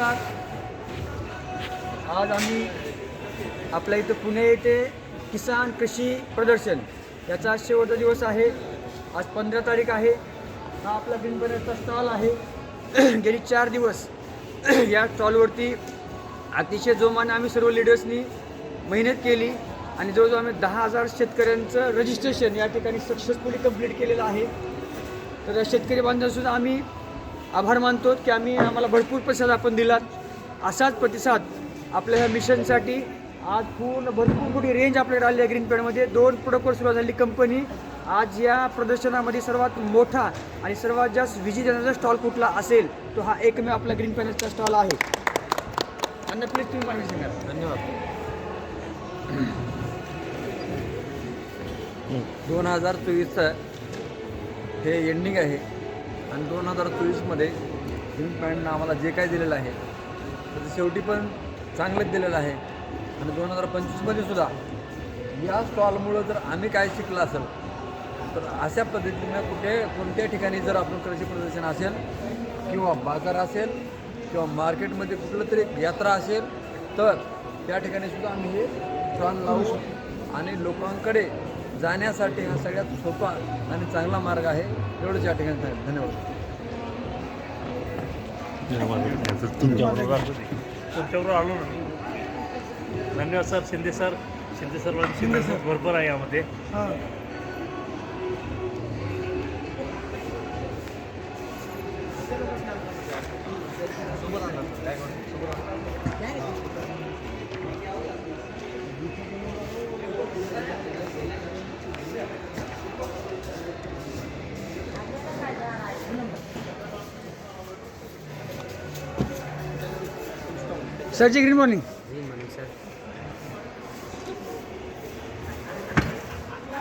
आज आम्ही आपल्या इथं पुणे येथे किसान कृषी प्रदर्शन याचा आज शेवटचा दिवस आहे. आज पंधरा तारीख आहे. हा आपला बिनबऱ्याचा स्टॉल आहे. गेली चार दिवस या स्टॉलवरती अतिशय जोमाने आम्ही सर्व लिडर्सनी मेहनत केली आणि जवळजवळ आम्ही दहा हजार शेतकऱ्यांचं रजिस्ट्रेशन या ठिकाणी सक्सेसफुली कंप्लीट केलेलं आहे. तर शेतकरी बांधवसुद्धा आम्ही आभार मानतो की आम्ही आम्हाला भरपूर प्रतिसाद आपण दिलात. असाच प्रतिसाद आपल्या ह्या मिशनसाठी. आज पूर्ण भरपूर मोठी रेंज आपल्याकडे आली आहे ग्रीन पेडमध्ये दोन प्रोडक्टवर सुरुवात झाली कंपनी आज या प्रदर्शनामध्ये सर्वात मोठा आणि सर्वात जास्त विजिट देण्याचा स्टॉल कुठला असेल तो हा एकमेव आपला ग्रीन पॅनलचा स्टॉल आहे. अन्न प्लीज तुम्ही माहिती सांगा धन्यवाद. दोन हजार चोवीसचं हे एंडिंग आहे. आणि दोन हजार चोवीसमध्ये ग्रीन पॅन्टनं आम्हाला जे काय दिलेलं आहे तर शेवटी पण चांगलंच दिलेलं आहे. आणि दोन हजार पंचवीसमध्ये सुद्धा या स्टॉलमुळं जर आम्ही काय शिकलं असेल तर अशा पद्धतीनं कुठे कोणत्या ठिकाणी जर आपण कृषी प्रदर्शन असेल किंवा बाजार असेल किंवा मार्केटमध्ये कुठलं तरी यात्रा असेल तर त्या ठिकाणी सुद्धा आम्ही हे स्टॉल लावू शकतो. आणि लोकांकडे जाण्यासाठी हा सगळ्यात सोपा आणि चांगला मार्ग आहे. एवढंच या ठिकाणी धन्यवाद. तुमच्याबरोबर आलो धन्यवाद sir Shinde sir. Shinde sir Shinde sir भरपूर आहे यामध्ये. सरजी गुड मॉर्निंग